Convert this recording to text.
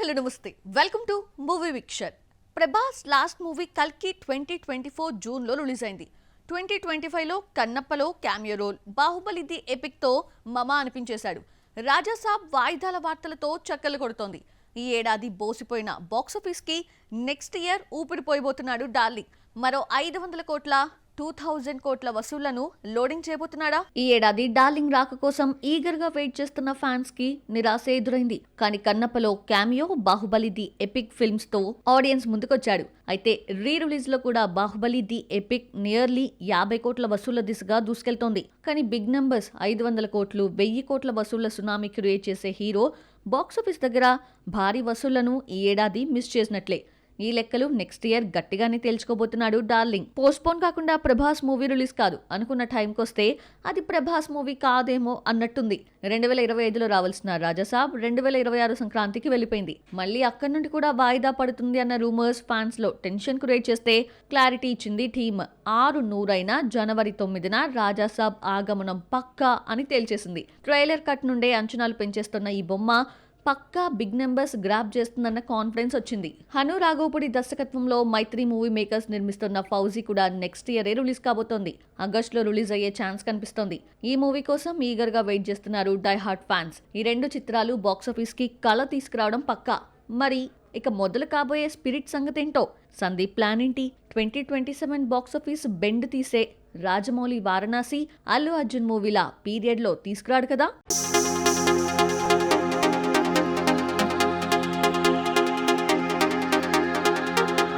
Hello నమస్తే. Welcome to movie విక్షర్ Prabhas last movie కల్కి ట్వంటీ ట్వంటీ ఫోర్ జూన్లో రిలీజ్ అయింది ట్వంటీ ట్వంటీ ఫైవ్లో కన్నప్పలో క్యామియో రోల్ బాహుబలి ది ఎపిక్తో మమ అనిపించేశాడు. రాజాసాబ్ వాయిదాల వార్తలతో చక్కలు కొడుతోంది. ఈ ఏడాది బోసిపోయిన బాక్సాఫీస్కి నెక్స్ట్ ఇయర్ ఊపిరిపోయిపోతున్నాడు డార్లింగ్. మరో ఐదు వందల కోట్ల టూ థౌజండ్ కోట్ల వసూళ్ళను లోడింగ్ చేయబోతున్నాడా? ఈ ఏడాది డార్లింగ్ రాక కోసం ఈగర్గా వెయిట్ చేస్తున్న ఫ్యాన్స్కి నిరాశ ఎదురైంది. కానీ కన్నప్పలో క్యామియో బాహుబలి ది ఎపిక్ ఫిల్మ్స్తో ఆడియన్స్ ముందుకొచ్చాడు. అయితే రీ రిలీజ్లో కూడా బాహుబలి ది ఎపిక్ నియర్లీ యాభై కోట్ల వసూళ్ళ దిశగా దూసుకెళ్తోంది. కానీ బిగ్ నంబర్స్ ఐదు వందల కోట్లు వెయ్యి కోట్ల వసూళ్ళ సునామీ క్రియేట్ చేసే హీరో బాక్సాఫీస్ దగ్గర భారీ వసూళ్ళను ఈ ఏడాది మిస్ చేసినట్లే. ఈ లెక్కలు నెక్స్ట్ ఇయర్ గట్టిగానే తేల్చుకోబోతున్నాడు డార్లింగ్. పోస్ట్పోన్ కాకుండా ప్రభాస్ మూవీ రిలీజ్ కాదు. అనుకున్న టైంకి వస్తే అది ప్రభాస్ మూవీ కాదేమో అన్నట్టుంది. రెండు వేల ఇరవై ఐదులో రావాల్సిన రాజాసాబ్ రెండు వేల ఇరవై ఆరు సంక్రాంతికి వెళ్ళిపోయింది. మళ్ళీ అక్కడి నుండి కూడా వాయిదా పడుతుంది అన్న రూమర్స్ ఫ్యాన్స్లో టెన్షన్ క్రియేట్ చేస్తే క్లారిటీ ఇచ్చింది టీమ్. ఆరు నూరైన జనవరి తొమ్మిదిన రాజాసాబ్ ఆగమనం పక్కా అని తేల్చేసింది. ట్రైలర్ కట్ నుండే అంచనాలు పెంచేస్తున్న ఈ బొమ్మ పక్కా బిగ్ నెంబర్స్ గ్రాప్ చేస్తుందన్న కాన్ఫిడెన్స్ వచ్చింది. హను రాఘోపుడి దర్శకత్వంలో మైత్రి మూవీ మేకర్స్ నిర్మిస్తున్న ఫౌజీ కూడా నెక్స్ట్ ఇయరే రిలీజ్ కాబోతోంది. ఆగస్ట్లో రిలీజ్ అయ్యే ఛాన్స్ కనిపిస్తోంది. ఈ మూవీ కోసం ఈగర్గా వెయిట్ చేస్తున్నారు డై హార్ట్ ఫ్యాన్స్. ఈ రెండు చిత్రాలు బాక్సాఫీస్కి కళ తీసుకురావడం పక్కా. మరి ఇక మొదలు కాబోయే స్పిరిట్ సంగతి ఏంటో సందీప్ ప్లాన్ ఏంటి? Twenty twenty seven box office bend తీసే రాజమౌళి వారణాసి అల్లు అర్జున్ మూవీలా పీరియడ్లో తీసుకురాడు కదా?